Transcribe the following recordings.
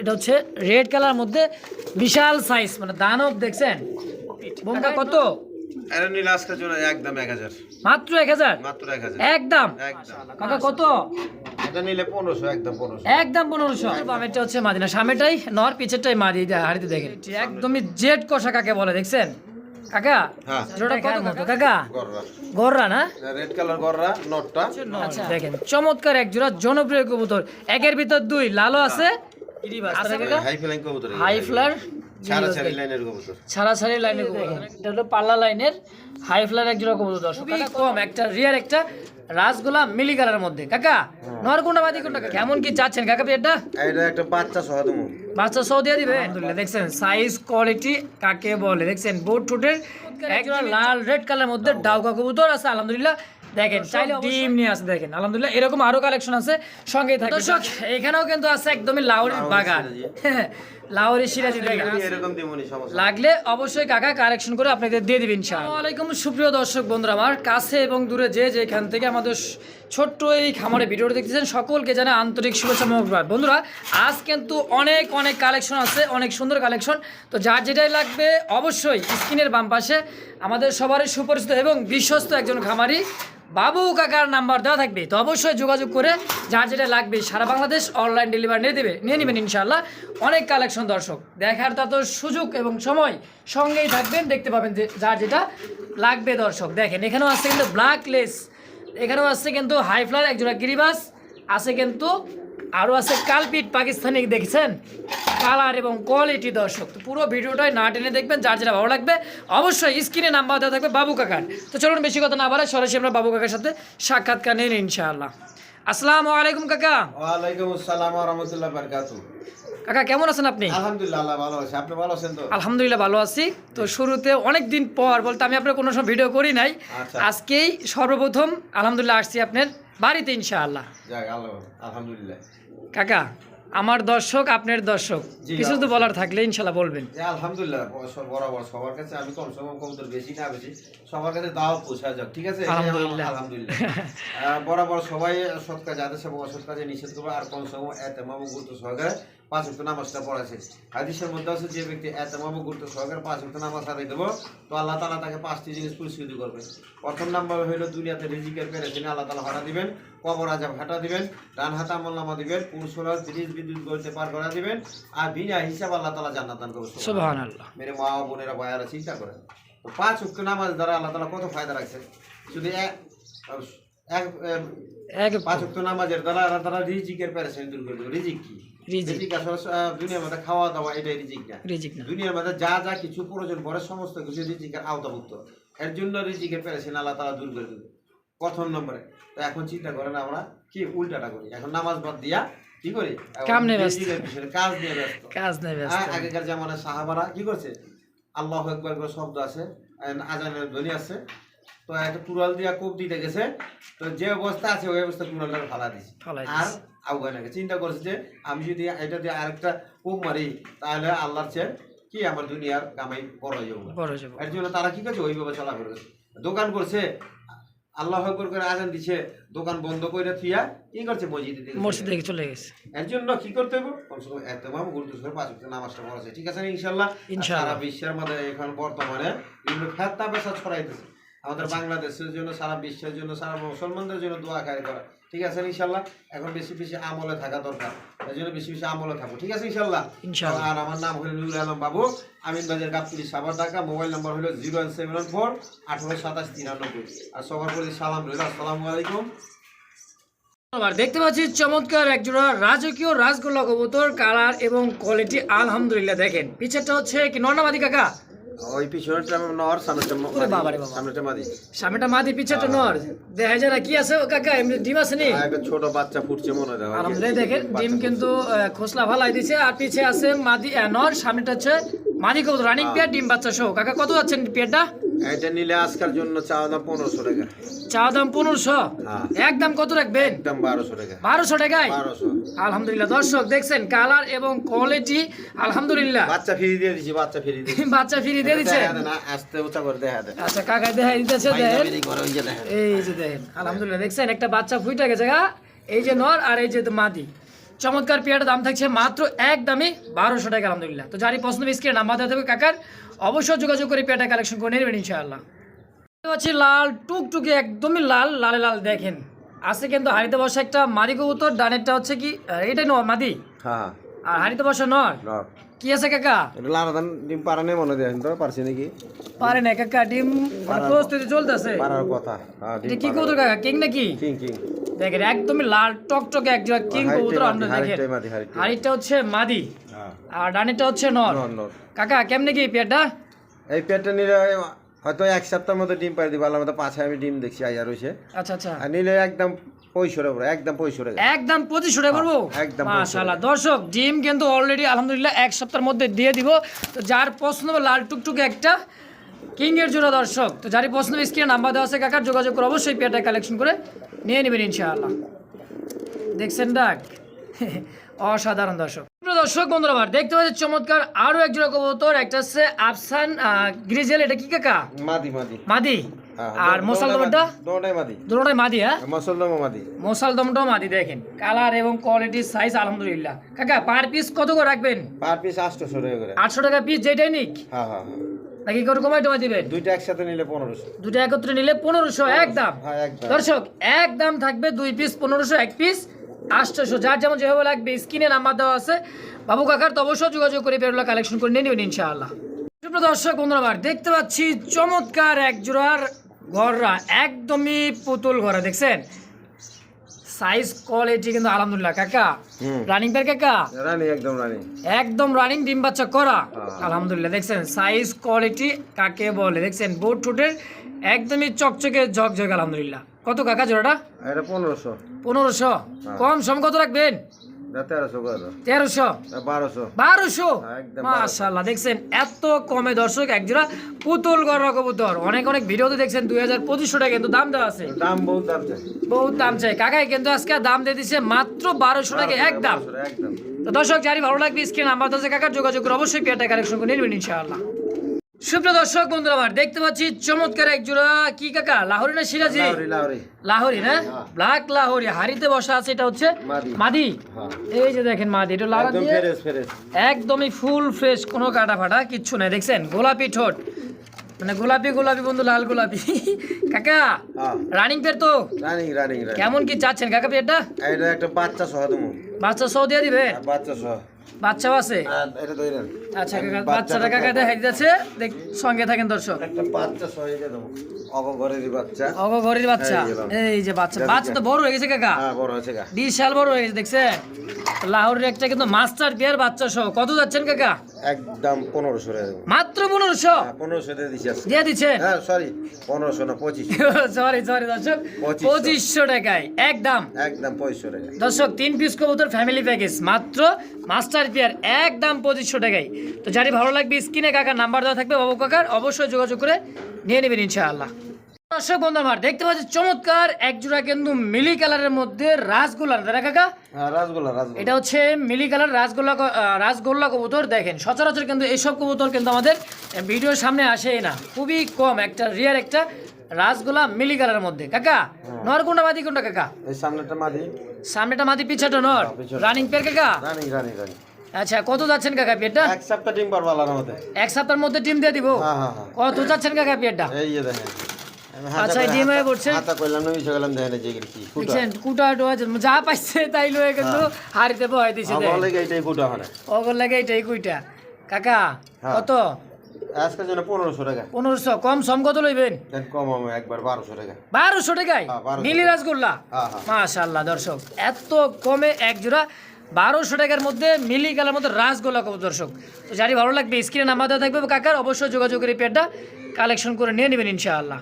এটা হচ্ছে red colour মধ্যে বিশাল সাইজ মানে দানব দেখছেন? বোমটা কত? একদম এক হাজার। মাত্র এক হাজার? মাত্র এক হাজার। একদম? একদম। কাকা কত? এটা নিলে পনেরোশো একদম পনেরোশো। একদম পনেরোশো। বামেরটা হচ্ছে মাদিনা সামনেটাই নর পিছেরটাই মাদি হাড়িতে দেখেন। একদমই জেড কষা কাকে বলে দেখছেন? কাকা হ্যাঁ। জোড়া কত মতো কাকা? গররা। না? রেড কালার গররা নটটা। আচ্ছা দেখেন চমৎকার এক জোড়া জনপ্রিয় কবুতর। একের ভিতর দুই লালো আছে আছে কাকা হাই ফ্লাইং কবুতর হাই ফ্লার ছাড়া লাইনের কবুতর। ছাড়া লাইনের কবুতর। এটা হলো পাল্লা লাইনের হাই ফ্লার এক কবুতর দর্শক। কম। একটা রিয়ার একটা রাসগোলা মিলি কালারের মধ্যে। কাকা নর কোনটা বাদি কোনটা? কেমন কি চাচ্ছেন? কাকা এটা এটা একটা বাচ্চা সহ দেবো। বাচ্চা সহ দিয়ে দিবে? আলহামদুলিল্লাহ। দেখছেন সাইজ কোয়ালিটি কাকে বলে? দেখছেন বোট ঠোঁটের লাল রেড কালার মধ্যে ডাউকা কবুতর আছে আলহামদুলিল্লাহ। দেখেন চাইলে ডিম নিয়ে আসে দেখেন আলহামদুলিল্লাহ এরকম আরও কালেকশন আছে। সঙ্গে থাকে দর্শক এখানেও কিন্তু আছে একদমই লাউরির বাগান। লাউরি সিরাজি এরকম সমস্যা লাগলে অবশ্যই কাকা কারেকশন করে আপনাদের দিয়ে দিবেন ইনশাআল্লাহ। আলাইকুম সুপ্রিয় দর্শক বন্ধুরা আমার কাছে এবং দূরে যে যেখান থেকে আমাদের ছোট্ট এই খামারে ভিডিওটা দেখতেছেন সকলকে জানা আন্তরিক শুভেচ্ছা মোবারক বন্ধুরা আজ কিন্তু অনেক অনেক কালেকশন আছে অনেক সুন্দর কালেকশন তো যার যেটাই লাগবে অবশ্যই স্ক্রিনের বাম পাশে আমাদের সবারই সুপরিচিত এবং বিশ্বস্ত একজন খামারি বাবু কাকার নাম্বার দেওয়া থাকবে, তো অবশ্যই যোগাযোগ করে যার যেটা লাগবে সারা বাংলাদেশ অনলাইন ডেলিভারি নিয়ে দেবে। নিয়ে নেবেন ইনশাল্লাহ অনেক কালেকশন দর্শক। দেখার তত সুযোগ এবং সময় সঙ্গেই থাকবেন, দেখতে পাবেন যে যার যেটা লাগবে দর্শক। দেখেন, এখানেও আছে কিন্তু ব্ল্যাক লেস এখানেও আসছে কিন্তু হাইফ্লার একজোড়া গিরিবাস, আছে কিন্তু আরও আছে কালপিট পাকিস্তানি, দেখছেন? কালার এবং কোয়ালিটি দর্শক। তো পুরো ভিডিওটাই না টেনে দেখবেন, যার যেটা ভালো লাগবে, অবশ্যই স্ক্রিনে নাম্বার দেওয়া থাকবে বাবু কাকার। তো চলুন, বেশি কথা না বাড়ায় সরাসরি আমরা বাবু কাকার সাথে সাক্ষাৎকার নিন ইনশাআল্লাহ। আসসালামু আলাইকুম কাকা। ওয়ালাইকুম আসসালাম ওয়া রাহমাতুল্লাহি ওয়া বারাকাতুহু। কাকা কেমন আছেন আপনি? আলহামদুলিল্লাহ আল্লাহ ভালো আছে। আপনি ভালো আছেন তো? আলহামদুলিল্লাহ ভালো আছি। তো শুরুতে অনেক দিন পর বলতে আমি আপনার কোনো সময় ভিডিও করি নাই। আচ্ছা। আজকেই সর্বপ্রথম আলহামদুলিল্লাহ আসছি আপনার বাড়িতে ইনশাআল্লাহ। যাক আল্লাহ আলহামদুলিল্লাহ। কাকা আমার দর্শক আপনার দর্শক। কিছু তো বলার থাকলে ইনশাল্লাহ বলবেন। আলহামদুলিল্লাহ বরাবর সবার কাছে আমি কম সম কবুতর বেশি না বেশি। সবার কাছে দাওয়াত পৌঁছা যাক ঠিক আছে? আলহামদুলিল্লাহ। আলহামদুলিল্লাহ। বরাবর সবাই সৎ কাজে আদেশ এবং অসৎ কাজে নিষেধ করবে আর কম সম এতেমাম গুরুত্ব সহকারে পাঁচ উক্ত নামাজটা পড়াছে হাদিসের মধ্যে আছে যে ব্যক্তি এতেমাম গুরুত্ব সহকারে পাঁচ উক্ত নামাজ আদায় দেবো তো আল্লাহ তালা তাকে পাঁচটি জিনিস পুরস্কৃত করবে প্রথম নাম্বার হইল দুনিয়াতে রিজিকের পেরে তিনি আল্লাহ তালা হাঁটা দিবেন কবর আজাব হাঁটা দিবেন ডান হাতা আমলনামা দিবেন পুরুষ হলো ব্রিজ বিদ্যুৎ গড়তে পার করা দিবেন আর বিনা হিসাব আল্লাহ তালা জান্নাত দান করবে সুবহানাল্লাহ। মেরে মা বোনেরা ভাইয়ারা চিন্তা করেন তো পাঁচ উক্ত নামাজ দ্বারা আল্লাহ তালা কত ফায়দা রাখছে শুধু এক নামাজের দ্বারা আল্লাহ রিজিকের প্যারেশানি দূর করে দেবে। রিজিক কি? রিজিক। রিজিক আসলে আহ, দুনিয়ার মধ্যে খাওয়া দাওয়া এটাই রিজিক না। রিজিক না। দুনিয়ার মধ্যে যা যা কিছু প্রয়োজন পড়ে সমস্ত কিছু রিজিকের আওতাভুক্ত। এর জন্য রিজিকের প্যারেশানি আল্লাহ তালা দূর করে দেবে। প্রথম নম্বরে। তো এখন চিন্তা করেন আমরা কি উল্টাটা করি? এখন নামাজ বাদ দিয়া কি করি? কাম নিয়ে ব্যস্ত। কাজ নিয়ে ব্যস্ত। কাজ নেই ব্যস্ত। আগেকার জামানায় সাহাবারা কি করছে? আল্লাহ একবার করে শব্দ আছে আজানের ধ্বনি আছে। তো একটা কুড়াল দিয়া কোপ দিতে গেছে তো যে অবস্থা আছে ওই অবস্থা কুড়ালটা ফালা দিছে। আর চিন্তা করছে যে আমি যদি এটা দিয়ে আরেকটা কোপ মারি তাহলে আল্লাহর চেয়ে কি আমার দুনিয়ার কামাই বড় হয়ে যাব? এর জন্য তারা কি করছে? ওইভাবে চলা করে দোকান করছে আল্লাহ একবার করে আজান দিছে দোকান বন্ধ করে থিয়া কি করছে? মসজিদে দিকে মসজিদ চলে গেছে। এর জন্য কি করতে হবে কমসে কম একদম গুরুত্ব সহকারে পাঁচ ওয়াক্ত নামাজটা পড়া ঠিক আছে ইনশাআল্লাহ। সারা বিশ্বের মধ্যে এখন বর্তমানে বিভিন্ন ফেতনা পেশা ছড়াইতেছে। আমাদের আচ্ছা। বাংলাদেশের জন্য সারা বিশ্বের জন্য সারা মুসলমানদের জন্য দোয়া খায় করা। ঠিক আছে ইনশাল্লাহ? এখন বেশি বেশি আমলে থাকা দরকার। এই জন্য বেশি বেশি আমলে থাকব। ঠিক আছে ইনশাল্লাহ? ইনশাআল্লাহ। আর আমার নাম হলো নুরুল আলম বাবু। আমিন বাজার গাবতুলি সাবার ঢাকা। মোবাইল নাম্বার হলো জিরো ওয়ান সেভেন ফোর আঠারো সাতাশ তিরানব্বই। আর সবার প্রতি সালাম রইল। আসসালামু আলাইকুম। আবার দেখতে পাচ্ছি চমৎকার একজোড়া রাজকীয় রাজগোল্লা কবুতর কালার এবং কোয়ালিটি আলহামদুলিল্লাহ দেখেন। পিছেরটা হচ্ছে কি নর্নাবাদি কাকা? ওই পিছনেরটা নর সামনেটা ওরে বাবারে বাবা। সামনেটা মাদি। সামনেটা মাদি পিছেরটা নর। দেখা যায় না কি আছে ও কাকা এমনি ডিম আছে নি? একটা ছোট বাচ্চা ফুটছে মনে হয়। দেখেন ডিম কিন্তু খোসলা ভালাই দিছে আর পিছে আছে মাদি নর সামনেটা হচ্ছে মাদি কবুতর রানিং পেয়ার ডিম বাচ্চা সহ। কাকা কত যাচ্ছেন পেয়ারটা এটা নিলে জন্য চাওয়া দাম পনেরোশো টাকা। চা দাম পনেরোশো? হ্যাঁ। একদম কত রাখবেন? একদম বারোশো টাকা। বারোশো টাকায়? বারোশো। আলহামদুলিল্লাহ দর্শক দেখছেন কালার এবং কোয়ালিটি আলহামদুলিল্লাহ। বাচ্চা ফ্রি দিয়ে দিছি বাচ্চা ফ্রি দিয়ে বাচ্চা ফ্রি দিয়ে দিচ্ছে? আস্তে উঁচা করে দেখা দেন আচ্ছা কাকা দেখা দিতেছে দেখেন। এই যে দেখেন আলহামদুলিল্লাহ দেখছেন একটা বাচ্চা ফুইটা গেছে গা। এই যে নর আর এই যে মাদি। চমৎকার পেয়ারটা দাম থাকছে মাত্র এক দামে বারোশো টাকা, আলহামদুলিল্লাহ। তো যারই পছন্দ স্ক্রিনে নাম্বার দেওয়া থাকবে কাকার। অবশ্যই যোগাযোগ করে পেয়ারটা কালেকশন করে নেবেন, ইনশাআল্লাহ। পাচ্ছি লাল, টুকটুকে একদমই লাল, লালে লাল, দেখেন। আছে কিন্তু হাড়িতে বসা একটা মাদি কবুতর, ডানেরটা হচ্ছে কি এটাই মাদি? হ্যাঁ। আর হাড়িতে বসা নয় নর। কি আছে কাকা? এটা লারাদান ডিম পারা নেই মনে দেয় তো পারছি নাকি? পারে না কাকা ডিম প্রস্তুতি চলতেছে। পারার কথা। হ্যাঁ এটা কি কবুতর কাকা কিং নাকি? King king. দেখেন একদমই লাল টকটকে একজোড়া কিং কবুতর দেখেন। হাড়িটা হচ্ছে মাদি হ্যাঁ। আর ডানেরটা হচ্ছে নর। কাকা কেমনে কি পেয়ারটা? এই পেটটা নিলে হয়তো এক সপ্তাহের মধ্যে ডিম পাই দিব আল্লাহ মতো পাঁচ আমি ডিম দেখছি আইয়া রয়েছে আচ্ছা আচ্ছা। আর নিলে একদম পড়ে একদম পয়সরে একদম পঁচিশশো টাকা পড়ব হ্যাঁ, মাশাল্লাহ দর্শক ডিম কিন্তু অলরেডি আলহামদুলিল্লাহ এক সপ্তাহের মধ্যে দিয়ে দিব। তো যার পছন্দ হবে লাল টুকটুকে একটা কিং এর জোড়া দর্শক। তো যারই পছন্দ হবে স্ক্রিনে নাম্বার দেওয়া আছে কাকার যোগাযোগ করে অবশ্যই পেয়ারটা কালেকশন করে নিয়ে নেবেন ইনশাআল্লাহ। দেখছেন ডাক অসাধারণ দর্শক। দর্শক বন্ধুরা আমার দেখতে পাচ্ছি চমৎকার আরও এক জোড়া কবুতর। একটা হচ্ছে আফসান গ্রিজেল। এটা কি কাকা? মাদি মাদি। মাদি। আর মশাল দমটা মাদি। দুটোটাই মাদি। হ্যাঁ? মশল দম মাদি। মশাল দমটাও মাদি দেখেন। কালার এবং কোয়ালিটির সাইজ আলহামদুলিল্লাহ। কাকা পার পিস কত করে রাখবেন? পার পিস টাকা করে। আটশো টাকা পিস যেটাই নিক হ্যাঁ হ্যাঁ হ্যাঁ। নাকি করে কমাই টমাই দিবেন? দুইটা একসাথে নিলে পনেরোশো। দুটো একত্রে নিলে পনেরোশো একদম। হ্যাঁ একদম। দর্শক এক থাকবে দুই পিস পনেরোশো এক পিস আটশোশো। যার যেমন যেভাবে লাগবে স্ক্রিনে নাম্বার দেওয়া আছে। বাবু কাকার তো অবশ্যই যোগাযোগ করে বেরোলা কালেকশন করে নিয়ে নেবেন ইনশাআল্লাহ। দর্শক বন্ধুরা দেখতে পাচ্ছি চমৎকার এক জোড়ার ঘররা একদমই পুতুল ঘরা দেখছেন? সাইজ কোয়ালিটি কিন্তু আলহামদুলিল্লাহ কাকা। রানিং পেয়ার কাকা? রানি একদম রানি একদম রানিং ডিম বাচ্চা করা। হ্যাঁ। আলহামদুলিল্লাহ দেখছেন? সাইজ কোয়ালিটি কাকে বলে? দেখছেন? বোট ঠোঁটের একদমই চকচকে ঝকঝক আলহামদুলিল্লাহ। কত কাকা জোড়াটা? এটা পনেরোশো। পনেরোশো। কম সম কত রাখবেন? তেরোশো বারোশো। মাশাল্লাহ দেখছেন এত কমে দর্শক একজোড়া পুতুল গড় কবুতর। অনেক অনেক ভিডিওতে দেখছেন দুই হাজার পঁচিশশো টাকা কিন্তু দাম দেওয়া আছে। দাম বহুত দাম চাই। বহুত দাম চাই। কাকাই কিন্তু আজকে দাম দিয়ে দিচ্ছে মাত্র বারোশো টাকা একদম। বারোশো, তো দর্শক যারই ভালো লাগবে স্ক্রিন নাম্বার আছে কাকার যোগাযোগ করে অবশ্যই পেয়ারটা কালেকশন করে নেবেন ইনশাআল্লাহ। সুপ্রিয় দর্শক বন্ধুরা আমার দেখতে পাচ্ছি চমৎকার এক জোড়া কি কাকা? লাহোরি না সিরাজি? লাহোরি না? ব্ল্যাক লাহোরি। হাড়িতে বসা আছে এটা হচ্ছে মাদি। হ্যাঁ। এই যে দেখেন মাদি এটা একদম দিয়ে একদমই ফুল ফ্রেশ কোনো কাটা ফাটা কিচ্ছু নাই। দেখছেন? গোলাপি ঠোঁট। মানে গোলাপি গোলাপি বন্ধু লাল গোলাপি। কাকা হ্যাঁ। রানিং পেয়ার তো? রানিং রানিং কেমন কি চাচ্ছেন? কাকা পেয়ারটা এটা একটা বাচ্চা সহ বাচ্চা সহ দিয়ে দিবে? বাচ্চা সহ। বাচ্চাও আছে? এটা আচ্ছা কাকা বাচ্চাটা কাকা দেখাই যাচ্ছে। সঙ্গে থাকেন দর্শক। একটা বাচ্চা বাচ্চা। অগ বাচ্চা। এই যে বাবা। এই যে বাচ্চা। বাচ্চা তো বড় হয়ে গেছে কাকা। হ্যাঁ বড় আছে গা বিশাল বড় হয়ে গেছে দেখছেন? লাহোরের একটা কিন্তু মাস্টার বাচ্চা সহ। কত যাচ্ছেন কাকা? একদম পনেরোশো মাত্র পনেরোশো? হ্যাঁ পনেরোশো দিয়ে দিচ্ছি দিয়ে দিচ্ছে? হ্যাঁ সরি পনেরোশো না পঁচিশ। সরি সরি দর্শক। পঁচিশশো। টাকায় একদম। একদম পঁচিশশো টাকা দর্শক তিন পিস কবুতর ফ্যামিলি প্যাকেজ মাত্র মাস্টার পেয়ার একদম পঁচিশশো টাকায়। তো যারই ভালো লাগবে স্ক্রিনে কাকার নাম্বার দেওয়া থাকবে বাবু কাকার অবশ্যই যোগাযোগ করে নিয়ে নেবেন ইনশাআল্লাহ। দর্শক বন্ধু আমার দেখতে পাচ্ছি চমৎকার এক জোড়া কিন্তু মিলি কালারের মধ্যে রাসগোল্লা। দাদা কাকা? হ্যাঁ রাসগোল্লা রাসগোল্লা। এটা হচ্ছে মিলি কালার রাসগোল্লা রাসগোল্লা কবুতর। দেখেন সচরাচর কিন্তু এইসব কবুতর কিন্তু আমাদের ভিডিওর সামনে আসেই না। খুবই কম একটা রিয়ার একটা রাসগোল্লা মিলি কালারের মধ্যে। কাকা নর কোনটা বাদি কোনটা কাকা? এই সামনেটা মাদি। সামনেটা মাদি পিছাটা নর। রানিং পেয়ার কাকা? রানিং রানিং রানিং আচ্ছা কত যাচ্ছেন কাকা পেয়ারটা এক সপ্তাহ ডিম পারব আল্লাহর মতে এক সপ্তাহের মধ্যে টিম দিয়ে দিব? হ্যাঁ হ্যাঁ হ্যাঁ। কত যাচ্ছেন কাকা পেয়ারটা এই যে দেখেন। আচ্ছা, করে ডিম হয়ে হাতা- পড়ছে? হাতা করলাম না মিশে গেলাম দেখেন এই যে কি দেখছেন কুটা যা পাইছে তাই লয়ে কিন্তু হারিতে বহাই দিছে আমার লাগে এইটাই হয় ওগর লাগে কুইটা। কাকা। কত? আজকের জন্য পনেরোশো টাকা। পনেরোশো কম সম কত লইবেন? দেন কম একবার বারোশো টাকা। বারোশো টাকায়? 1200 নীলি রাসগোল্লা। মাশাল্লাহ দর্শক এত কমে এক জোড়া বারোশো টাকার মধ্যে মিলি কালার মধ্যে রাসগোল্লা কব দর্শক। তো যারই ভালো লাগবে স্ক্রিনে নাম্বার দেওয়া থাকবে কাকার অবশ্যই যোগাযোগ করে পেয়ারটা কালেকশন করে নিয়ে নেবেন ইনশাআল্লাহ।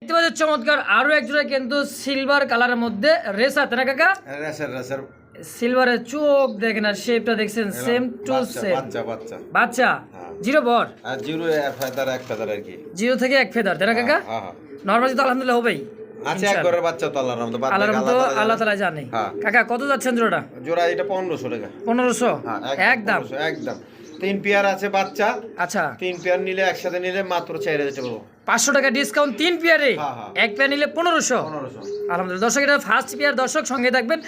দেখতে পাচ্ছি চমৎকার আরও এক জোড়া কিন্তু সিলভার কালারের মধ্যে রেস আছে না কাকা? রেসের রেসের সিলভারের চোখ দেখেন আর শেপটা দেখছেন সেম টু সেম বাচ্চা বাচ্চা বাচ্চা। হ্যাঁ। জিরো বর? আর জিরো এক ফেদার এক ফেদার আর কি। জিরো থেকে এক ফেদার তাই না কাকা? হ্যাঁ হ্যাঁ। নর্মালি তো আলহামদুলিল্লাহ হবেই। এক ঘরের বাচ্চা তো আল্লাহর রহমতে আল্লাহর বাকি আল্লাহ তাআলা জানে। তালা জানে। কাকা কত যাচ্ছেন জোড়াটা? জোড়া এটা পনেরোশো টাকা। পনেরোশো? একদম। একদম। তিন পেয়ার আছে বাচ্চা। আচ্ছা। তিন পেয়ার নিলে একসাথে নিলে মাত্র চার হাজার টাকা। পাঁচশো টাকা ডিসকাউন্ট তিন পেয়ারে। এক পেয়ার নিলে পনেরোশো? পনেরোশো। আলহামদুলিল্লাহ। দর্শক এটা ফার্স্ট পেয়ার। দর্শক সঙ্গে থাকবেন।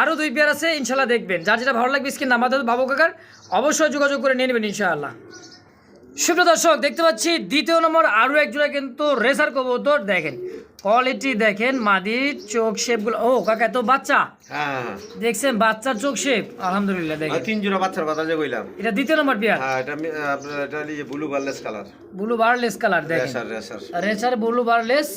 আরও দুই পেয়ার আছে ইনশাল্লাহ দেখবেন। যার যেটা ভালো লাগবে স্ক্রিন নাম্বার দেবো বাবু কাকার অবশ্যই যোগাযোগ করে নিয়ে নেবেন ইনশাআল্লাহ। সুপ্রিয় দর্শক দেখতে পাচ্ছি দ্বিতীয় নম্বর আরও এক জোড়া কিন্তু রেসার কবুতর। দেখেন কোয়ালিটি দেখেন মাদির চোখ শেপগুলো ও কাকা তো বাচ্চা? হ্যাঁ। দেখছেন বাচ্চার চোখ শেপ আলহামদুলিল্লাহ দেখেন। তিন জোড়া বাচ্চার কথা যে কইলাম। এটা দ্বিতীয় নম্বর পেয়ার হ্যাঁ এটা আপনার এটা blue barless colour blue barless colour দেখেন। Racer racer racer blue barless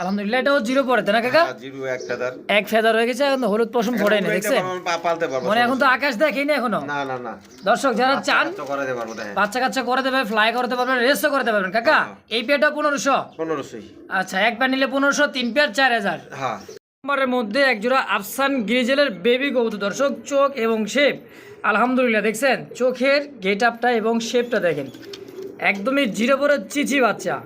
আলহামদুলিল্লাহ এটাও জিরো পড়ে না কাকা? হ্যাঁ, জিরো এক ফেদার এক ফেদার হয়ে গেছে এখন হলুদ পশম পড়ে না দেখছেন? পালতে পারব মানে এখন তো আকাশ দেখেই না এখনও। না না না। দর্শক যারা চান করাতে পারব হ্যাঁ। বাচ্চা কাচ্চা করে দেবে ফ্লাই করতে পারবেন রেসও করতে পারবেন। কাকা এই পেয়ারটা পনেরোশো? পনেরোশোই। আচ্ছা এক পেয়ার নিলে পনেরোশো তিন পেয়ার চার হাজার। হ্যাঁ। নম্বরের মধ্যে একজোড়া আফসান গ্রিজেলের বেবি কবুতর দর্শক চোখ এবং শেপ আলহামদুলিল্লাহ দেখছেন? চোখের গেট আপটা এবং শেপটা দেখেন। একদমই জিরো পরের চিচি বাচ্চা।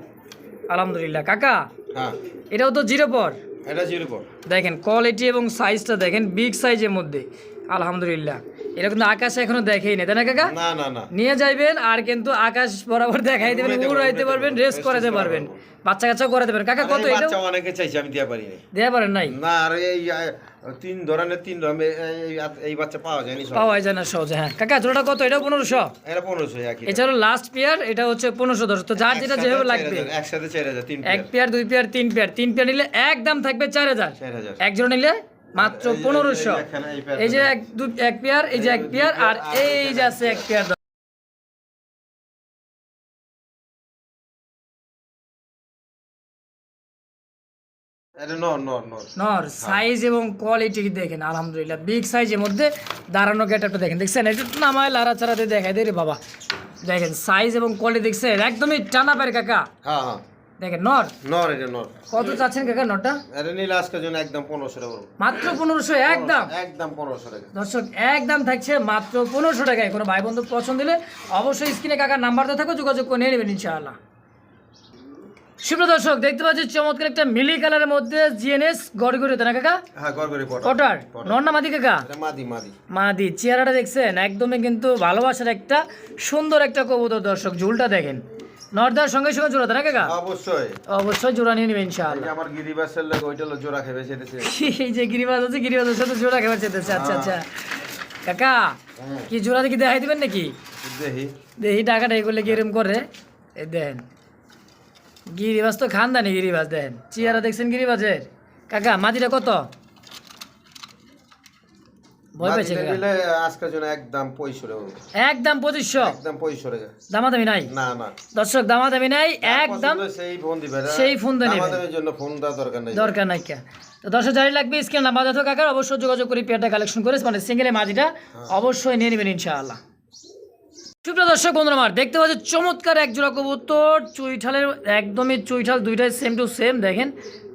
আলহামদুলিল্লাহ। কাকা হ্যাঁ। এটাও তো জিরো পর? এটা জিরো পর। দেখেন কোয়ালিটি এবং সাইজটা দেখেন বিগ সাইজের মধ্যে। আলহামদুলিল্লাহ। এটা কিন্তু আকাশে এখনও দেখেই নেই তাই না কাকা? না না না। নিয়ে যাইবেন আর কিন্তু আকাশ বরাবর দেখাই দেবেন উড়াইতে পারবেন, পারবেন রেস করাতে পারবেন। বাচ্চা কাচ্চা করে দেবেন কাকা কত এটা? বাচ্চা অনেকে চাইছে আমি পারি দেয়া পারেন নাই? না আর এই তিন ধরনের তিন রকমের এই- বাচ্চা পাওয়া যায়নি সব। পাওয়া যায় না সহজে হ্যাঁ। কাকা জোড়াটা কত? এটা পনেরোশো? এটা পনেরোশো একই। এছাড়া লাস্ট পেয়ার এটা হচ্ছে পনেরোশো দশ। তো যার যেটা যেভাবে লাগবে। একসাথে চার হাজার তিন এক পেয়ার দুই পেয়ার তিন পেয়ার তিন পেয়ার নিলে এক দাম থাকবে চার হাজার। চার হাজার। এক জোড়া নিলে মাত্র পনেরোশো। এই যে এক দু এক পেয়ার এই যে এক পেয়ার আর এই যে আছে এক পেয়ার নর সাইজ এবং কোয়ালিটি দেখেন আলহামদুলিল্লাহ। বিগ সাইজের মধ্যে দাঁড়ানো গেটআপটা দেখেন দেখছেন? একটু নামায় লাড়া চাড়াতে দেখাই দে রে বাবা। দেখেন সাইজ এবং কোয়ালিটি দেখছেন? একদমই টানা পারে কাকা। হ্যাঁ হ্যাঁ। দেখেন নর। নর এটা নর। কত চাচ্ছেন কাকা নরটা? এটা নিলে আজকের জন্য একদম পনেরোশো টাকা মাত্র একদম? একদম পনেরোশো টাকা। দর্শক একদম থাকছে মাত্র টাকায়। কোনো ভাই বন্ধু পছন্দ দিলে অবশ্যই স্ক্রিনে কাকার নাম্বারটা থাকবে যোগাযোগ করে নিয়ে নেবেন ইনশাআল্লাহ। সুপ্রিয় দর্শক দেখতে পাচ্ছি চমৎকার একটা মিলি কালারের মধ্যে জিএনএস না কাকা? হ্যাঁ গড়গড়ি পটা কটার মাদি কাকা? এটা মাদি মাদি। মাদি। চেহারাটা দেখছেন একদমই কিন্তু ভালোবাসার একটা সুন্দর একটা কবুতর দর্শক ঝুলটা দেখেন। নর্দার সঙ্গে সঙ্গে জোড়া না কাকা? অবশ্যই। অবশ্যই জোড়া নিয়ে নেবেন ইনশাআল্লাহ। আমার গিরিবাসের লোক ওইটা হলো জোড়া খেয়ে সেটেছে এই যে গিরিবাজ আছে গিরিবাজের সাথে জোড়া খেতে চেতেছে আচ্ছা আচ্ছা। কাকা হ্যাঁ। কি জোড়া দেখি দেখাই দিবেন নাকি? দেখি। দেখি টাকাটা এগুলো কিরম করে। এই দেখেন গিরিবাজ তো খানদানি গিরিবাজ দেখেন চেহারা দেখছেন গিরিবাজের কাকা মাটিটা কত? ভয় পেয়েছে মাদি কাকা নিলে আজকের জন্য একদম পঁয়ষট্টি একদম পঁচিশশো? একদম পঁয়ষট্টি দামাদামি নাই? না না। দর্শক দামাদামি নাই একদম সেই ফোন দিবে সেই ফোন দিয়ে নেবে। জন্য ফোন দেওয়ার দরকার নেই। দরকার নাই কে? তো দর্শক জারি লাগবে স্ক্রিন নাম্বার দেখো কাকার অবশ্যই যোগাযোগ করে পেয়ারটা কালেকশন করে মানে সিঙ্গেলে মাটিটা অবশ্যই নিয়ে নেবেন ইনশাআল্লাহ। সুপ্রিয় দর্শক বন্ধুরা আমার দেখতে পাচ্ছি চমৎকার এক জোড়া কবুতর চুইঠালের একদমই চুইঠাল দুইটাই সেম টু সেম দেখেন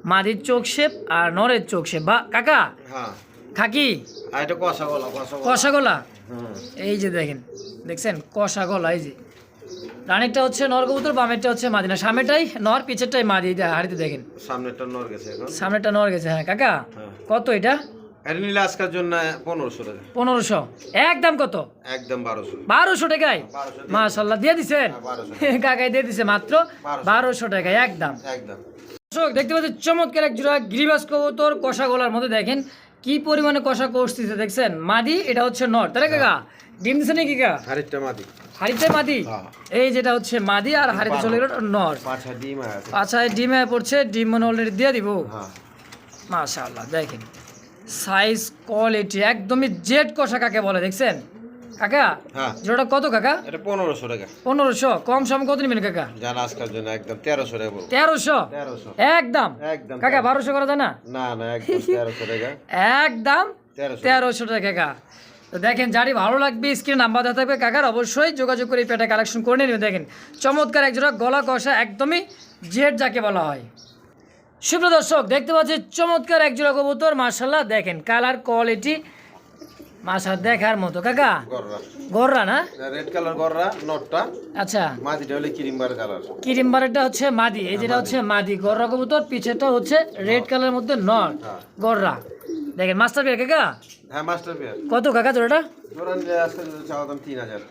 মাদির চোখ শেপ আর নরের চোখ শেপ বা কাকা? হ্যাঁ। খাকি? আর এটা কষা গলা কষা গলা। কষা গলা? হুম। এই যে দেখেন দেখছেন? কষা গলা এই যে। রানেরটা হচ্ছে নর কবুতর বামেরটা হচ্ছে মাদি। না সামনেটাই নর পিছেরটাই মাদি। হাড়িতে দেখেন। সামনেরটা নর গেছে এখন। সামনেরটা নর গেছে হ্যাঁ কাকা? হ্যাঁ। কত এটা? এটা নিলে আজকের জন্য পনেরোশো টাকা। পনেরোশো। একদম কত? একদম বারোশো। বারোশো টাকায়? মাশাল্লাহ দিয়ে দিছেন? হ্যাঁ, কাকাই দিয়ে দিছে মাত্র বারোশো। টাকায় একদম। একদম। দেখতে পাচ্ছি চমৎকার এক জোড়া গিরিবাস কবুতর কষা গলার মধ্যে দেখেন। কি পরিমাণে কষা কষতেছে দেখছেন? মাদি এটা হচ্ছে নর। তাহলে কাকা ডিম দিছে নাকি কাকা? আরেকটা মাদি। হাড়িতে মাদি? হ্যাঁ। এই যেটা হচ্ছে মাদি আর হাড়িতে চলে গেল নর। আচ্ছা ডিম আচ্ছা ডিমে পড়ছে ডিম মনে অলরেডি দিয়ে দিব। হ্যাঁ। মাশাআল্লাহ দেখেন। সাইজ কোয়ালিটি একদমই জেড কষা কাকে বলে দেখছেন? কাকা? হ্যাঁ। জোড়াটা কত কাকা? এটা পনেরোশো টাকা। পনেরোশো। কম সম কত নেবেন কাকা? জানা আজকের জন্য একদম তেরোশো টাকা তেরোশো? একদম? একদম কাকা বারোশো করা যায় না? না না একদম তেরোশো টাকা। একদম? তেরোশো। টাকা কাকা। তো দেখেন যারই ভালো লাগবে স্ক্রিনে নাম্বার দেওয়া থাকবে কাকার অবশ্যই যোগাযোগ করে এই পেটা কালেকশন করে নেবেন। দেখেন চমৎকার এক জোড়া গলা কষা একদমই জেড যাকে বলা হয়। সুপ্রিয় দর্শক দেখতে পাচ্ছি চমৎকার এক জোড়া কবুতর মার্শাল্লাহ দেখেন কালার কোয়ালিটি মাশা দেখার মতো কাকা? গররা। না? রেড কালার গররা নটটা। আচ্ছা। মাদিটা হলে ক্রিমবার কালার কিরিম্বারেরটা হচ্ছে মাদি এই যেটা হচ্ছে মাদি। গররা কবুতর পিছেরটা হচ্ছে রেড কালারের মধ্যে নর হ্যাঁ। গররা। দেখেন মাস্টার পেয়ার কাকা? হ্যাঁ মাস্টার পেয়ার কত কাকা জোড়াটা?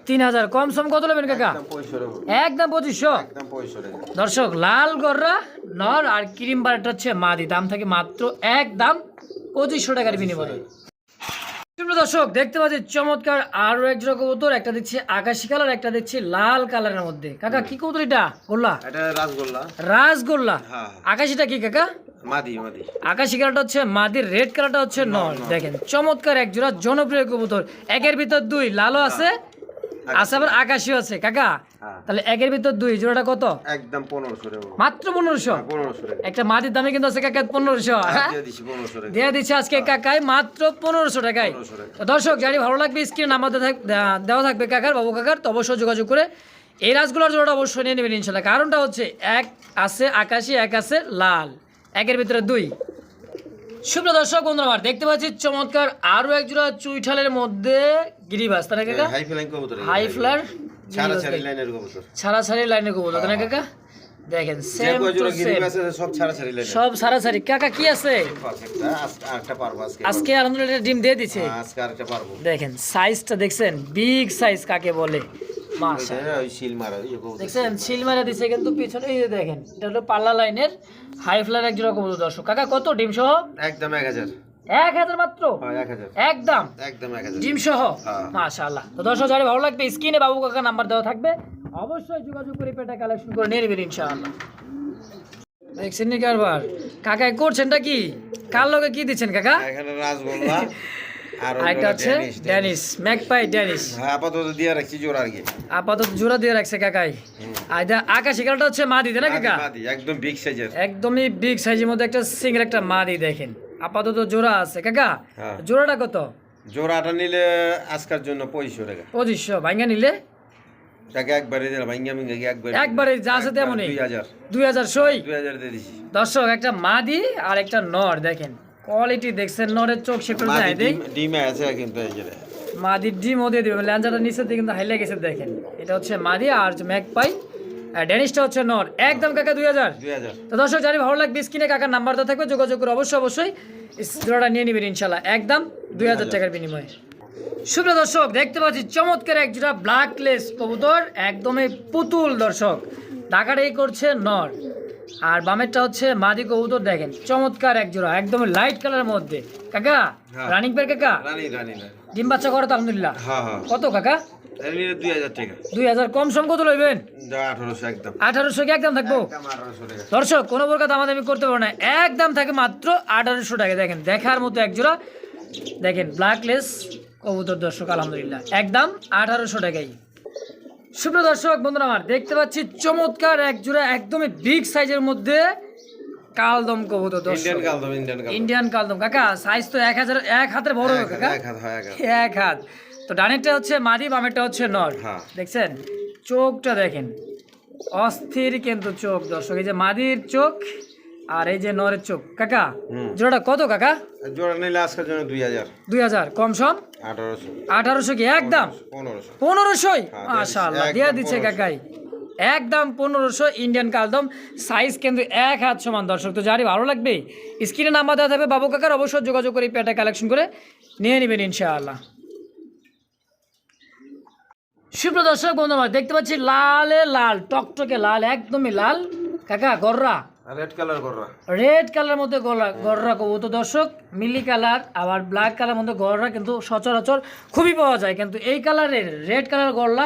তিন হাজার। কম সম কত নেবেন কাকা? একদম পঁচিশশো দর্শক লাল গররা নর আর ক্রিম বারটা হচ্ছে মাদি। দাম থাকে মাত্র এক দাম পঁচিশশো টাকার বিনিময়ে। দর্শক দেখতে পাচ্ছি চমৎকার আরও এক জোড়া কবুতর। একটা দেখছি আকাশি কালার একটা দেখছি লাল কালারের মধ্যে। কাকা কি কবুতর এটা? গোল্লা? এটা রাসগোল্লা। রাজগোল্লা হ্যাঁ। আকাশিটা কি কাকা? মাদি মাদি। আকাশি কালারটা হচ্ছে মাদির রেড কালারটা হচ্ছে নর। দেখেন চমৎকার এক জোড়া জনপ্রিয় কবুতর। একের ভিতর দুই লালও আছে আছে আবার আকাশিও আছে। কাকা হ্যাঁ। তাহলে একের ভিতর দুই জোড়াটা কত? একদম পনেরোশো মাত্র পনেরোশো? পনেরোশো টাকা একটা মাটির দামে কিন্তু আছে কাকা পনেরোশো হ্যাঁ দিয়ে দিচ্ছি আজকে কাকায় মাত্র পনেরোশো টাকায়। দর্শক জানি ভালো লাগবে স্ক্রিন নাম্বার দেওয়া- থাকবে কাকার বাবু কাকার তো অবশ্যই যোগাযোগ করে এই রাজগুলোর জোড়াটা অবশ্যই নিয়ে নেবেন ইনশাল্লাহ কারণটা হচ্ছে এক আছে আকাশি এক আছে লাল। একের ভিতরে দুই। সুপ্রিয় দর্শক বন্ধুরা আমার দেখতে পাচ্ছি চমৎকার আরও এক জোড়া চুইঠালের মধ্যে গিরিবাস তাই না কাকা? হাই ফ্লাইং কবুতর হাই ফ্লার ছাড়া ছাড়ি লাইনের কবুতর। ছাড়া ছাড়ি লাইনের কবুতর তাই না কাকা? দেখেন সেম সব ছাড়া ছাড়ি সব সারি কাকা কি আছে? একটা আজকে আলহামদুলিল্লাহ ডিম দিয়ে দিছে। হ্যাঁ, আজকে আরেকটা পারব। দেখেন সাইজটা দেখছেন? বিগ সাইজ কাকে বলে? শিল দেখছেন? মারা। দিছে কিন্তু পিছনে এই দেখেন এটা হলো পাল্লা লাইনের হাই ফ্লার এক জোড়া কবুতর দর্শক। কাকা কত ডিম সহ? একদম এক হাজার। এক হাজার মাত্র? হ্যাঁ একদম? একদম সহ হ্যাঁ। মাশাআল্লাহ। তো দর্শক যারা ভালো লাগবে স্ক্রিনে বাবু কাকা নাম্বার দেওয়া থাকবে। অবশ্যই যোগাযোগ করে পেটা কালেকশন করে নিয়ে নেবেন ইনশাআল্লাহ। দেখছেন নি কারবার? কাকা করছেনটা কি? কার লগে কি দিচ্ছেন কাকা? এখানে রাজগোল্লা আর আরেকটা হচ্ছে Danish, Danish. Danish magpie Danish. হ্যাঁ আপাতত দিয়ে রাখছি জোড়া আর কি। আপাতত জোড়া দিয়ে রাখছে কাকাই। আকাশি কালারটা হচ্ছে মা দিতে না কাকা? মাদি, একদম বিগ সাইজের একদমই বিগ সাইজের মধ্যে একটা সিঙ্গেল একটা মা মাদি দেখেন। আপাতত জোড়া আছে কাকা? হ্যাঁ। জোড়াটা কত? জোড়াটা নিলে আজকের জন্য পঁয়ষট্টি টাকা। পঁচিশশো। ভাঙ্গা নিলে? তাকে একবারে দিলাম ভাঙ্গা মিঙ্গা একবারে একবারে যা আছে তেমনই। দুই হাজার। দুই হাজার সই? দুই হাজার দিয়ে দিছি। দর্শক একটা মাদি আর একটা নর দেখেন। কোয়ালিটি দেখছেন নরের চোখ সে দেই। ডিম- আছে কিন্তু এই যে। মাদির ডিম দিয়ে দিবে ল্যাঞ্জাটা নিচের দিকে কিন্তু হাইলে গেছে দেখেন। এটা হচ্ছে মাদি আর ম্যাক পাই ড্যানিশটা হচ্ছে নর। একদম কাকা দুই হাজার। তো দর্শক জানি ভালো লাগবে স্ক্রিনে কাকার নাম্বার দেওয়া থাকবে যোগাযোগ করে অবশ্যই অবশ্যই জোড়াটা নিয়ে নেবেন ইনশাল্লাহ একদম দুই হাজার টাকার বিনিময়ে। সুপ্রিয় দর্শক দেখতে পাচ্ছি চমৎকার এক জোড়া ব্ল্যাকলেস কবুতর একদমই পুতুল দর্শক। ঢাকাটাই করছে নর। আর বামেরটা হচ্ছে মাদি কবুতর দেখেন চমৎকার এক জোড়া একদম লাইট কালারের মধ্যে। কাকা হ্যাঁ। রানিং পের কাকা? ডিম বাচ্চা করো তো আলহামদুলিল্লাহ। হ্যাঁ হ্যাঁ। কত কাকা? দুই হাজার টাকা। কম সম কত লইবেন? আঠারোশো কি একদম থাকব? একদম আঠারোশো টাকা। দর্শক কোনো প্রকার দামাদামি করতে পারব না। একদম থাকে মাত্র আঠারোশো টাকা। দেখেন দেখার মতো এক দেখেন ব্ল্যাকলেস কবুতর দর্শক আলহামদুলিল্লাহ। একদম আঠারোশো টাকাই। দর্শক বন্ধুরা আমার দেখতে পাচ্ছি চমৎকার এক জোড়া একদমই বিগ সাইজের মধ্যে কালদম কবুতর ইন্ডিয়ান কালদম ইন্ডিয়ান কালদম। কাকা সাইজ তো এক হাজার এক হাতের বড় কাকা। হাত। এক হাত। তো ডানেরটা হচ্ছে মাদি বামেরটা হচ্ছে নর। হ্যাঁ। দেখছেন? চোখটা দেখেন। অস্থির কিন্তু চোখ দর্শক। এই যে মাদির চোখ আর এই যে নরের চোখ। কাকা। জোড়াটা কত কাকা? জোড়া নিলে আজকের জন্য দুই হাজার। দুই হাজার। কম সম? আঠারোশো। আঠারোশো কি? একদম? পনেরোশো। পনেরোশোই? হ্যাঁ, মাশাআল্লাহ দিয়া দিচ্ছে কাকাই। একদম পনেরোশো ইন্ডিয়ান কালদম। সাইজ কিন্তু এক হাত সমান দর্শক। তো যারই ভালো লাগবে স্ক্রিনে নাম্বার দেওয়া থাকবে বাবু কাকার। অবশ্যই যোগাযোগ করে পেটা কালেকশন করে নিয়ে নেবেন ইনশাআল্লাহ। সুপ্র দর্শক বন্ধু আমার দেখতে পাচ্ছি লালে লাল টকটকে লাল একদমই লাল। কাকা গররা? রেড কালার গররা। রেড কালার মধ্যে গররা গররা তো দর্শক মিলি কালার আবার ব্ল্যাক কালার মধ্যে গররা কিন্তু সচরাচর খুবই পাওয়া যায়। কিন্তু এই কালারের রেড কালার গরলা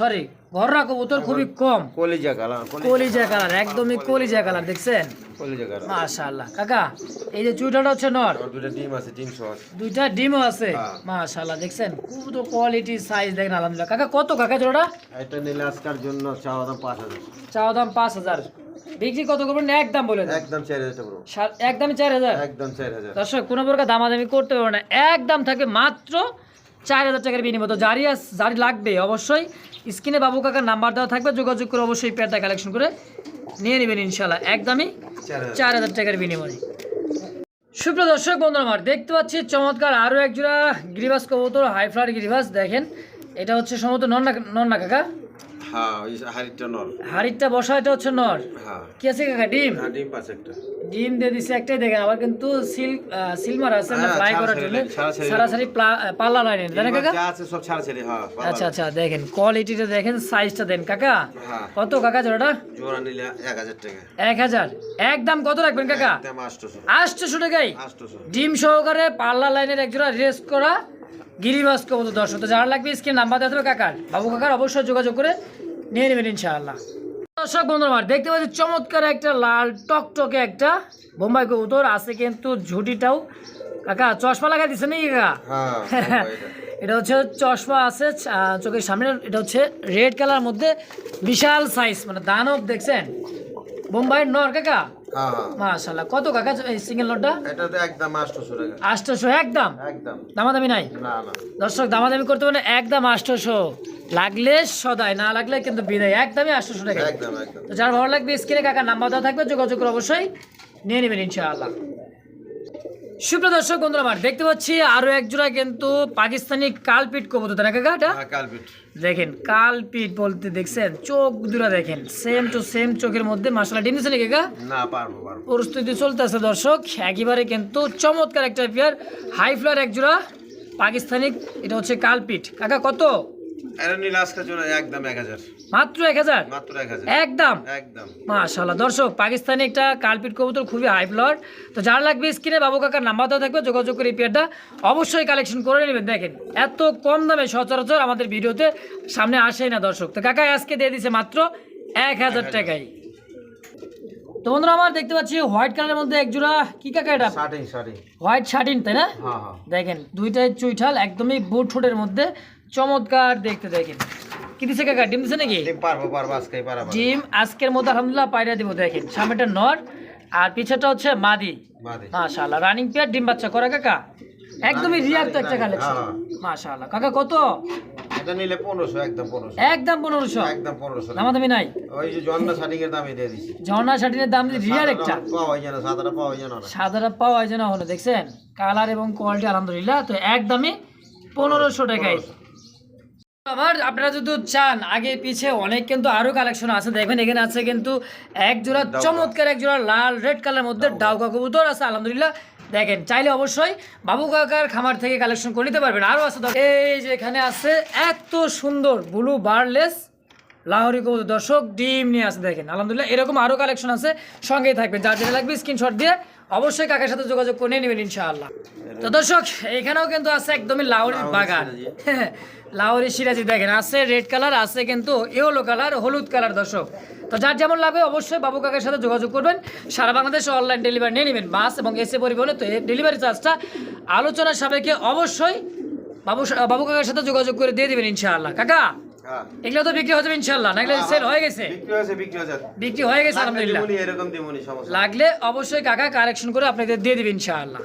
সরি গররা কবুতর খুবই কম। কলিজা কালার কলিজা কালার। একদমই কলিজা কালার। দেখছেন? কলিজা কালার। মাশাআল্লাহ। কাকা এই যে চুইটাটা হচ্ছে নর? দুটা ডিম আছে ডিম সহ আছে। দুইটা ডিমও আছে? হ্যাঁ। মাশাআল্লাহ দেখছেন? খুব তো কোয়ালিটি সাইজ দেখেন আলহামদুলিল্লাহ। কাকা কত কাকা জোড়া এটা নিলে আজকের জন্য চাওয়া দাম পাঁচ হাজার। চাওয়া দাম পাঁচ হাজার। বিক্রি কত করবেন? একদম বলে দেন। একদম চার হাজার টাকা সার- একদমই চার হাজার? একদম চার হাজার। দর্শক কোনো প্রকার দামাদামি করতে পারবে না। একদম থাকে মাত্র চার হাজার টাকার বিনিময়। তো জারি জারি লাগবে অবশ্যই। স্ক্রিনে বাবু কাকার নাম্বার দেওয়া থাকবে যোগাযোগ করে অবশ্যই পেয়ারটা কালেকশন করে নিয়ে নেবেন ইনশাল্লাহ একদমই চার হাজার। টাকার বিনিময়ে। সুপ্রিয় দর্শক বন্ধুরা আমার দেখতে পাচ্ছি চমৎকার আরও একজোড়া গ্রিভাস গিরিবাস কবুতর হাইফ্লার গ্রিভাস গিরিবাস। দেখেন এটা হচ্ছে সম্ভবত নন্না নন্না কাকা। হ্যাঁ ওই হাড়িটা নর। হাড়িটা বসা এটা হচ্ছে নর। হ্যাঁ। কি আছে কাকা ডিম? হ্যাঁ ডিম পাঁচ একটা। ডিম দিয়ে দিছে একটাই দেখেন আবার কিন্তু সিল সিলমার আছে না হ্যাঁ, ফ্রাই করার জন্য। লাইন, ছাড়াছাড়ি লাইন। সারাসারি পাল্লা লাইনে তাই না কাকা? আছে সব ছাড়া হ্যাঁ আচ্ছা আচ্ছা দেখেন কোয়ালিটিটা দেখেন সাইজটা দেন কাকা। হ্যাঁ। কত কাকা জোড়াটা? জোড়া নিলে এক টাকা। এক একদম কত রাখবেন কাকা? একদম টাকাই? ডিম সহকারে পাল্লা লাইনের একজোড়া রেস্ট করা গিরিবাস কবুতর দর্শক তো যারা লাগবে স্ক্রিন নাম্বার দেওয়া কাকার। বাবু কাকার অবশ্যই যোগাযোগ করে নিয়ে নেবেন ইনশাআল্লাহ। দর্শক বন্ধুরা আমার দেখতে পাচ্ছি চমৎকার একটা লাল টকটকে একটা বোম্বাই কবুতর। আছে কিন্তু ঝুটিটাও। কাকা চশমা লাগাই দিছে নাকি কাকা? হ্যাঁ এটা হচ্ছে চশমা আছে চোখের সামনে। এটা হচ্ছে রেড কালার মধ্যে বিশাল সাইজ মানে দানব দেখছেন? বোম্বাই নর কাকা? কত কাকা এই সিঙ্গেল নটটা এটা তো একদম আটশোশো টাকা। আটশোশো একদম? একদম। দামাদামি নাই? না না। দর্শক দামাদামি করতে একদম লাগলে সদাই না লাগলে কিন্তু বিদায়। একদমই আটশোশো টাকা। একদম একদম। তো যার ভালো লাগবে স্ক্রিনে কাকা নাম্বার দেওয়া থাকবে যোগাযোগ করে অবশ্যই নিয়ে নেবেন ইনশাআল্লাহ। সুপ্রিয় দর্শক বন্ধুরা আমার দেখতে পাচ্ছি আরও এক জোড়া কিন্তু পাকিস্তানি কালপিট কবুতর। তাই না কাকা এটা? হ্যাঁ কালপিট। দেখেন কালপিট বলতে দেখছেন চোখ দুরা দেখেন সেম টু সেম চোখের মধ্যে মাসালা ডিম দিচ্ছে নাকি কাকা? না পারব পারব। প্রস্তুতি চলতেছে দর্শক একেবারে কিন্তু চমৎকার একটা পেয়ার হাই ফ্লার এক জোড়া পাকিস্তানি এটা হচ্ছে কালপিট। কাকা কত? মাত্র এক হাজার? একদম? মাশাল্লাহ দর্শক পাকিস্তানি একটা কালপিট কবুতর খুবই হাই ফ্লার তো যার লাগবে স্ক্রিনে বাবু কাকার নাম্বার দেওয়া থাকবে যোগাযোগ করে অবশ্যই কালেকশন করে নেবেন। দেখেন এত কম দামে সচরাচর আমাদের ভিডিওতে সামনে আসেই না দর্শক। তো কাকা আজকে দিয়ে দিছে মাত্র এক হাজার। টাকায়। তো বন্ধুরা আমার দেখতে পাচ্ছি হোয়াইট কালারের মধ্যে এক জোড়া কি কাকা এটা? শার্টিং শার্টিং হোয়াইট শার্টিন তাই না? হ্যাঁ হ্যাঁ। দেখেন দুইটাই চুইঠাল একদমই বুট ফুটের মধ্যে। চমৎকার দেখতে দেখেন। কি দিছে কাকা ডিম দিছে নাকি? ডিম পারব পারব আজকে পারব ডিম আজকের মতো আলহামদুলিল্লাহ পায়রা দিব দেখেন। সামনেটা নর আর পিছেটা হচ্ছে মাদি। মাশাআল্লাহ রানিং পেয়ার ডিম বাচ্চা করা কাকা। একদমই রিয়াক্ট একটা কালেকশন হ্যাঁ। মাশাআল্লাহ। কাকা কত? এটা নিলে পনেরোশো একদম পনেরোশো। একদম পনেরোশো? একদম পনেরোশো দামাদামি নাই? ওই যে এর দামই দিয়ে দিছি। ঝর্ণা দাম রিয়াল একটা। পাওয়া যায় না সাদাটা পাওয়া যায় না সাদাটা পাওয়া যায় না হলো দেখছেন? কালার এবং কোয়ালিটি আলহামদুলিল্লাহ তো একদমই পনেরোশো টাকায়। আবার আপনারা যদি চান আগে পিছে অনেক কিন্তু আরও কালেকশন আছে। দেখবেন এখানে আছে কিন্তু এক জোড়া চমৎকার এক জোড়া লাল রেড কালার মধ্যে ডাউকা কবুতর আছে আলহামদুলিল্লাহ। দেখেন, চাইলে অবশ্যই বাবু কাকার খামার থেকে কালেকশন করে নিতে পারবেন আরও আছে। এই যে এখানে আছে এত সুন্দর ব্লু বার্লেস লাহোরি কবুতর দর্শক, ডিম নিয়ে আসে দেখেন, আলহামদুলিল্লাহ এরকম আরও কালেকশন আছে সঙ্গেই থাকবে যার যেটা লাগবে স্ক্রিনশট দিয়ে অবশ্যই কাকার সাথে যোগাযোগ করে নিয়ে নেবেন ইনশাআল্লাহ। তো দর্শক এখানেও কিন্তু আছে একদমই লাহোরির বাগান। লাহোরি সিরাজি দেখেন আছে রেড কালার আছে কিন্তু ইয়েলো কালার হলুদ কালার দর্শক। তো যার যেমন লাগবে অবশ্যই বাবু কাকার সাথে যোগাযোগ করবেন। সারা বাংলাদেশে অনলাইন ডেলিভারি নিয়ে নেবেন বাস এবং এসে পরিবহনে। তো ডেলিভারি চার্জটা আলোচনার সাপেক্ষে অবশ্যই বাবু বাবু কাকার সাথে যোগাযোগ করে দিয়ে দেবেন ইনশাআল্লাহ। কাকা এগুলো তো বিক্রি হয়ে যাবে না এগুলো সেল হয়ে গেছে। বিক্রি হয়েছে বিক্রি হয়েছে। বিক্রি হয়ে গেছে আলহামদুলিল্লাহ। এরকম দিমুনি সমস্যা লাগলে অবশ্যই কাকা কারেকশন করে আপনাদের দিয়ে দিবেন ইনশাআল্লাহ।